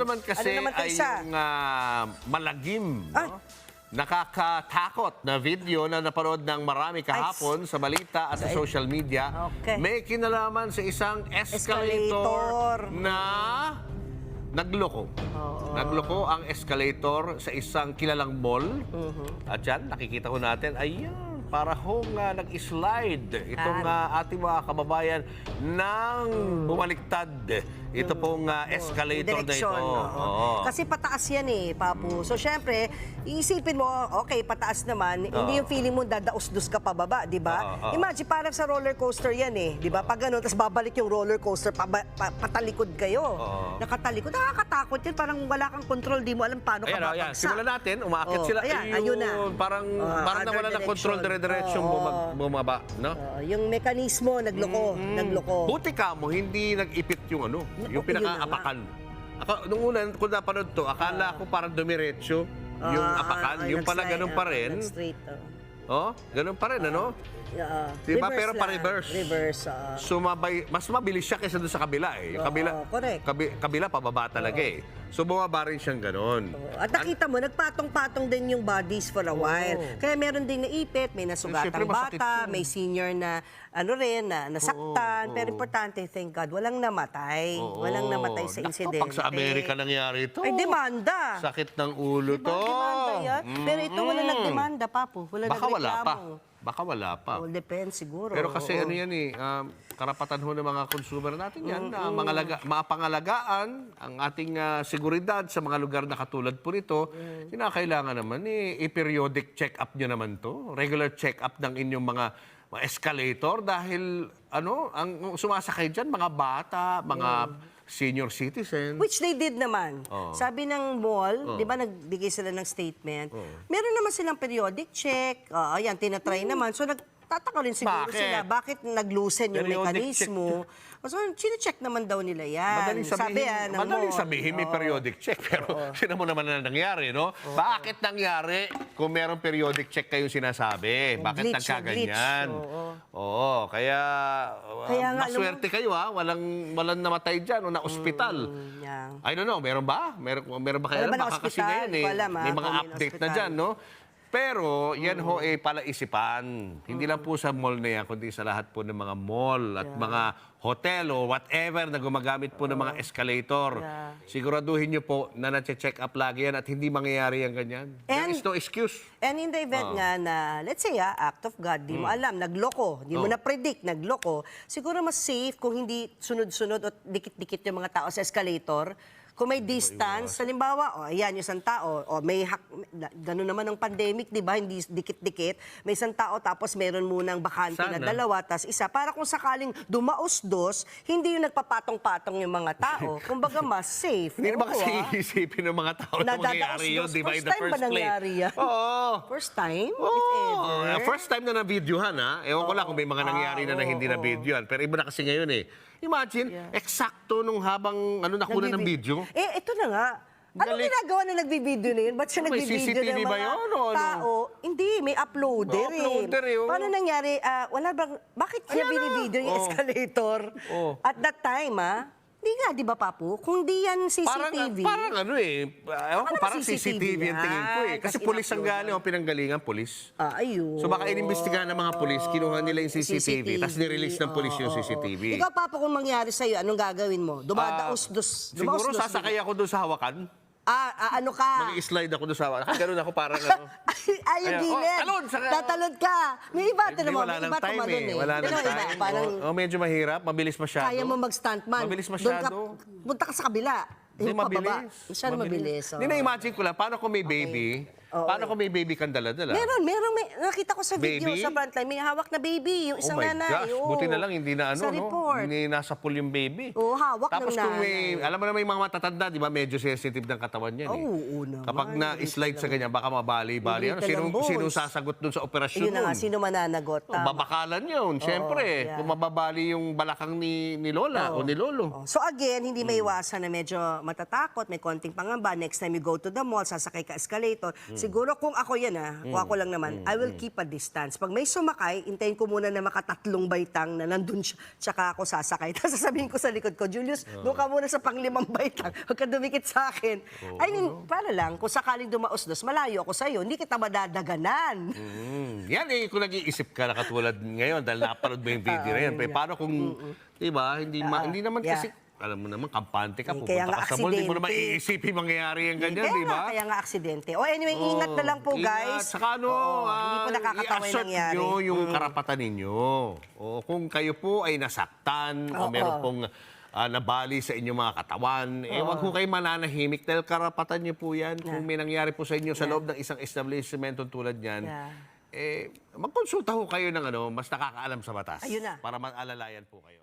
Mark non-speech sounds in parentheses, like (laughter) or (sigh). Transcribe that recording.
naman kasi ano naman ay isa? yung ah, malagim, Ay. no? Nakakatakot na video na napanood ng marami kahapon sa balita at sa social media. Okay. May kinalaman sa isang escalator, Escalator. na nagloko. Nagloko ang escalator sa isang kilalang mall. Mhm. At yan, nakikita ko natin, ayan, para hong ah, nag-slide itong ah, ating mga kababayan nang bumaliktad. Ito pong ah, escalator na ito. Direksyon, oo. Oo. Kasi pataas yan eh, Papu. So, syempre, iisipin mo, okay, pataas naman. Hindi yung feeling mo dadaos-dos ka pababa, di ba? Oo, oo. Imagine, parang sa roller coaster yan eh. Di ba? Pag ano, tapos babalik yung roller coaster, paba, pa, patalikod kayo. Oo. Nakatalikod. Nakakatakot yun. Parang wala kang control, di mo alam paano Ayan, ka oh, ayan. babagsak. Simulan natin, umaakit Oo, sila. ayan, ayun na. Parang, Ah, parang other nawala ng control, direction. Dire-diretsyon Oo. bumab- bumaba. No? Oo, yung mekanismo, nagloko. Nagloko. Buti ka mo, hindi nag-ipit yung ano, yung Yun na pinaka-apakan. Ako, nung una, kung napanood to, akala ko parang dumiretso yung Ah, apakan. ah, yung pala nag-slide, ganun pa ah, rin. nag-straight, oh. Oh, ganun pa rin, ano? Yeah, Diba? reverse Pero lang. pa-reverse. Reverse, ah. Sumabay, mas mabilis siya kaysa doon sa kabila eh. Yung Oo, kabila, correct. kabi- kabila pababa talaga eh. So bumaba rin siyang ganun. Oo. At nakita mo, nagpatong-patong din yung bodies for a while. Kaya meron ding naipit, may Siyempre, nasugatang masakit bata, yun. may senior na ano rin, na nasaktan. Pero importante, thank God, walang namatay. Oo. Walang namatay sa Naku, insidente. Pag sa Amerika nangyari ito. Ay, demanda. Sakit ng ulo Diba, to. demanda yan? Pero ito, wala Mm. nagdemanda, Papo. Wala Baka wala pa. nagreklamo. Baka wala pa. Well, depends siguro. Pero kasi Oo. ano yan eh, um, karapatan ho ng mga consumer natin yan na Mm. mangalaga, mapangalagaan ang ating ah, seguridad sa mga lugar na katulad po nito. Mm. Kinakailangan naman eh, i-periodic check-up nyo naman to. Regular check-up ng inyong mga mga escalator dahil ano, ang sumasakay dyan, mga bata, mga senior citizen. Which they did naman. Oo. Sabi ng mall, di ba nagbigay sila ng statement, meron naman silang periodic check, uh, ayan, tinatry naman. So nagtataka rin siguro Bakit? sila, bakit nag-loosen yung Periodic mekanismo. So sine-check naman daw nila yan. Madaling sabihin, Sabi ah, ng madaling mall. sabihin may periodic check pero (laughs) sino mo naman na nangyari, no? Bakit nangyari kung merong periodic check kayong sinasabi? Bakit glitch, nagkaganyan? yung glitch, oo. Oo, kaya, uh, Kaya nga, maswerte kayo ha, walang walang namatay diyan o na ospital. Mm, yan. I don't know, meron ba? Meron, meron ba kayo? Wala ba alam? na Baka kasi ospital? ngayon Hindi eh, ah, may mga kung may update na ospital. dyan, no? Pero yan ho eh palaisipan. Hindi lang po sa mall na yan, kundi sa lahat po ng mga mall at mga hotel o whatever na gumagamit po ng mga escalator. Yeah. Siguraduhin nyo po na na-check up lagi yan at hindi mangyayari yan ganyan. There And- is no excuse. And in the event nga na, let's say ah, act of God, di mo alam, nagloko, di mo. Oh. na-predict, nagloko, siguro mas safe kung hindi sunod-sunod at dikit-dikit yung mga tao sa escalator. Kung may distance, halimbawa, oh, ayan, yung isang tao, oh, may hak, na- ganun naman ang pandemic, di ba? Hindi dikit-dikit. May isang tao, tapos meron munang bakante na Sana. dalawa, tas isa. Para kung sakaling dumaos-dos, hindi yung nagpapatong-patong yung mga tao. (laughs) Kumbaga, mas safe. Hindi naman kasi ah. iisipin ng mga tao na mangyayari yun, di ba, in First the time first ba place. nangyari yan? Oo. First time, if Oh, first time na na-videohan ha. Ewan ko lang kung may mga nangyari na na hindi na-videohan. Pero iba na kasi ngayon eh. Imagine, eksakto nung habang ano nakuha ng video. Eh, ito na nga. Anong Galing. ginagawa na nagbibideo na yun? Ba't siya May nagbibideo CCTV ng ba mga yun o ano? tao? Hindi, may uploader, May uploader eh, eh. oh. Paano nangyari? Ah, wala bang, bakit niya Ayan na. binibideo yung Oh. escalator? Oh. At that time, ah? Hindi nga, di ba, Papu? Kung di yan Parang, CCTV. parang ano eh. Ewan ko, parang CCTV CCTV ang tingin ko eh. Kasi pulis ang galing, ang pinanggalingan, pulis. Ah, ayun. So baka inimbestigahan ng mga pulis, kinuha nila yung CCTV, tapos nirelease ng pulis yung CCTV. Ikaw, Papa, kung mangyari sa'yo, anong gagawin mo? Ah, Dumadaos-dos. Siguro sasakay ako doon sa hawakan. Ah, ah, ano ka? Mag-slide ako doon sa. Ganun ako parang ano. (laughs) Ay, yung Ayan, gilid. oh, talon, saka- Tatalon ka. May iba, ito Hindi, naman. wala May nang iba time tumalon eh. eh. Wala nang iba, time. Parang Oh, oh, medyo mahirap, mabilis masyado. kaya mo mag-stuntman. Mabilis Doon masyado. Ka, punta ka sa kabila. Hindi, Yung pababa. mabilis. Masyado mabilis. oh. Hindi na-imagine ko lang, paano kung may baby? Oo. Paano kung may baby kang dala-dala? Meron, meron. May, nakita ko sa video Baby? sa frontline. May hawak na baby. Yung Oh isang my nanay. gosh, oo. buti na lang hindi na ano, Sa no? report. Hindi nasa pool yung baby. Oo, hawak Tapos ng kung may, nanay. alam mo na may mga matatanda, di ba, medyo sensitive ng katawan yan eh. Oo, oo naman. Kapag na-slide sa ganyan, baka mabali-bali. Ano, Brittle sino, bones. sino sasagot dun sa operasyon Ayun na nga, nun? sino mananagot. Oh, Tama. babakalan yun, syempre. yeah. Kung mababali yung balakang ni, ni Lola o ni Lolo. Oh, So again, hindi Hmm. may iwasan na medyo matatakot, may konting pangamba. Next time you go to the mall, sasakay ka escalator. Hmm. Siguro kung ako yan ah, kung ako lang naman, I will keep a distance. Pag may sumakay, intayin ko muna na makatatlong baitang na nandun siya, tsaka ako sasakay. (laughs) Tapos sasabihin ko sa likod ko, Julius, doon ka muna sa panglimang baitang, huwag ka dumikit sa akin. I mean, para lang, kung sakaling dumaos-dos, malayo ako sa'yo, hindi kita madadaganan. Mm. Yan eh, kung nag-iisip ka na katulad ngayon dahil napanood mo yung video (laughs) na yan. Pero paano kung, di ba, hindi, ma- hindi naman yeah. kasi, alam mo naman, kampante ka, Eh, kaya pupunta nga ka sa mall, hindi mo naman aksidente. iisipin mangyayari yung ganyan, Kaya di nga, ba? Kaya nga aksidente. O anyway, ingat na lang po Ingat. guys. Saka ano, Oo, hindi po ah, nakakatawa yung i-assert nangyari. nyo yung karapatan ninyo. O kung kayo po ay nasaktan o Oo. meron pong ah, nabali sa inyong mga katawan, eh wag po kayo mananahimik dahil karapatan nyo po yan. Kung may nangyari po sa inyo sa loob ng isang establishment tulad yan, Yeah. eh, magkonsulta ho kayo ng ano, mas nakakaalam sa batas. Ayun na. Para mag-alalayan po kayo.